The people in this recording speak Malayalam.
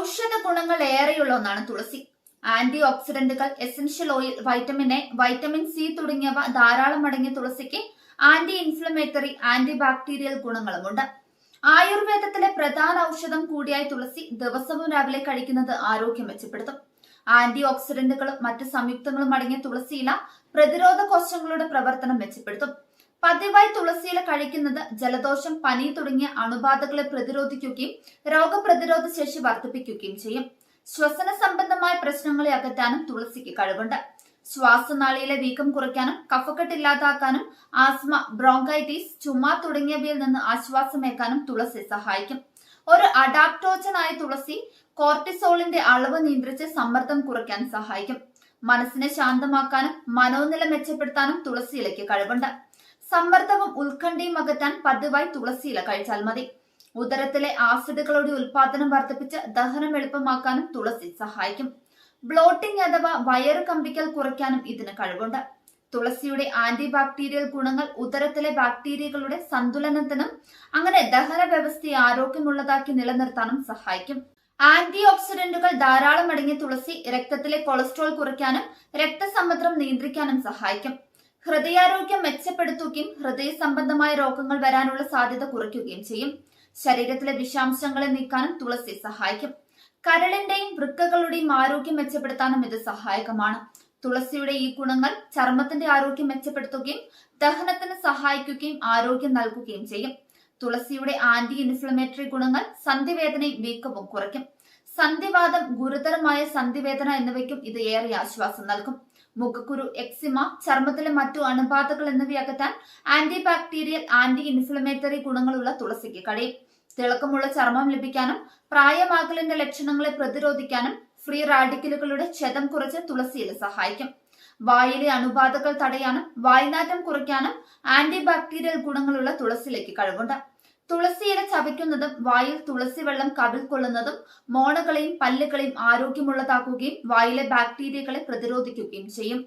ഔഷധ ഗുണങ്ങൾ ഏറെയുള്ള ഒന്നാണ് തുളസി. Anti ഓക്സിഡന്റുകൾ essential oil vitamin A vitamin C തുടങ്ങിയവ ധാരാളം അടങ്ങിയ തുളസിക്ക് ആന്റി ഇൻഫ്ലമേറ്ററി ആന്റി ബാക്ടീരിയൽ ഗുണങ്ങളുമുണ്ട്. ആയുർവേദത്തിലെ പ്രധാന ഔഷധം കൂടിയായി തുളസി ദിവസവും രാവിലെ കഴിക്കുന്നത് ആരോഗ്യം മെച്ചപ്പെടുത്തും. ആന്റി ഓക്സിഡന്റുകളും മറ്റ് സംയുക്തങ്ങളും അടങ്ങിയ തുളസിയില പ്രതിരോധ കോശങ്ങളുടെ പ്രവർത്തനം മെച്ചപ്പെടുത്തും. പതിവായി തുളസിയില കഴിക്കുന്നത് ജലദോഷം പനി തുടങ്ങിയ അണുബാധകളെ പ്രതിരോധിക്കുകയും രോഗപ്രതിരോധ ശേഷി വർദ്ധിപ്പിക്കുകയും ചെയ്യും. ശ്വസന സംബന്ധമായ പ്രശ്നങ്ങളെ അകറ്റാനും തുളസിക്ക് കഴിവുണ്ട്. ശ്വാസനാളിയിലെ വീക്കം കുറയ്ക്കാനും കഫക്കെട്ട് ഇല്ലാതാക്കാനും ആസ്മ ബ്രോങ്കൈറ്റിസ് ചുമ തുടങ്ങിയവയിൽ നിന്ന് ആശ്വാസമേക്കാനും തുളസി സഹായിക്കും. ഒരു അഡാപ്റ്റോജനായ തുളസി കോർട്ടിസോളിന്റെ അളവ് നിയന്ത്രിച്ച് സമ്മർദ്ദം കുറയ്ക്കാൻ സഹായിക്കും. മനസ്സിനെ ശാന്തമാക്കാനും മനോനില മെച്ചപ്പെടുത്താനും തുളസിയിലേക്ക് കഴിവുണ്ട്. സമ്മർദ്ദവും ഉത്കണ്ഠയും അകറ്റാൻ പതിവായി തുളസിയില കഴിച്ചാൽ മതി. ഉദരത്തിലെ ആസിഡുകളുടെ ഉൽപാദനം വർദ്ധിപ്പിച്ച് ദഹനം എളുപ്പമാക്കാനും തുളസി സഹായിക്കും. ബ്ലോട്ടിംഗ് അഥവാ വയറ് കമ്പിക്കൽ കുറയ്ക്കാനും ഇതിന് കഴിവുണ്ട്. തുളസിയുടെ ആന്റി ബാക്ടീരിയൽ ഗുണങ്ങൾ ഉദരത്തിലെ ബാക്ടീരിയകളുടെ സന്തുലനത്തിനും അങ്ങനെ ദഹന വ്യവസ്ഥയെ ആരോഗ്യമുള്ളതാക്കി നിലനിർത്താനും സഹായിക്കും. ആന്റി ഓക്സിഡന്റുകൾ ധാരാളം അടങ്ങിയ തുളസി രക്തത്തിലെ കൊളസ്ട്രോൾ കുറയ്ക്കാനും രക്തസമ്മർദ്ദം നിയന്ത്രിക്കാനും സഹായിക്കും. ഹൃദയാരോഗ്യം മെച്ചപ്പെടുത്തുകയും ഹൃദയ സംബന്ധമായ രോഗങ്ങൾ വരാനുള്ള സാധ്യത കുറയ്ക്കുകയും ചെയ്യും. ശരീരത്തിലെ വിഷാംശങ്ങളെ നീക്കാനും തുളസി സഹായിക്കും. കരളിന്റെയും വൃക്കകളുടെയും ആരോഗ്യം മെച്ചപ്പെടുത്താനും ഇത് സഹായകമാണ്. തുളസിയുടെ ഈ ഗുണങ്ങൾ ചർമ്മത്തിന്റെ ആരോഗ്യം മെച്ചപ്പെടുത്തുകയും ദഹനത്തിന് സഹായിക്കുകയും ആരോഗ്യം നൽകുകയും ചെയ്യും. തുളസിയുടെ ആന്റി ഇൻഫ്ലമേറ്ററി ഗുണങ്ങൾ സന്ധിവേദനയും വീക്കവും കുറയ്ക്കും. സന്ധിവാദം ഗുരുതരമായ സന്ധിവേദന എന്നിവയ്ക്കും ഇത് ഏറെ ആശ്വാസം നൽകും. മുഖക്കുരു എക്സിമ ചർമ്മത്തിലെ മറ്റു അണുബാധകൾ എന്നിവയകറ്റാൻ ആന്റി ബാക്ടീരിയൽ ആന്റി ഇൻഫ്ലമേറ്ററി ഗുണങ്ങളുള്ള തുളസിക്ക് കഴിയും. തിളക്കമുള്ള ചർമ്മം ലഭിക്കാനും പ്രായമാകലിന്റെ ലക്ഷണങ്ങളെ പ്രതിരോധിക്കാനും ഫ്രീ റാഡിക്കലുകളുടെ ക്ഷതം കുറച്ച് തുളസിയില സഹായിക്കും. വായിലെ അണുബാധകൾ തടയാനും വായ്നാറ്റം കുറയ്ക്കാനും ആന്റി ബാക്ടീരിയൽ ഗുണങ്ങളുള്ള തുളസിലേക്ക് കഴിവുണ്ട്. തുളസിയില ചവയ്ക്കുന്നതും വായിൽ തുളസി വെള്ളം കവിൽ കൊള്ളുന്നതും മോണകളെയും പല്ലുകളെയും ആരോഗ്യമുള്ളതാക്കുകയും വായിലെ ബാക്ടീരിയകളെ പ്രതിരോധിക്കുകയും ചെയ്യും.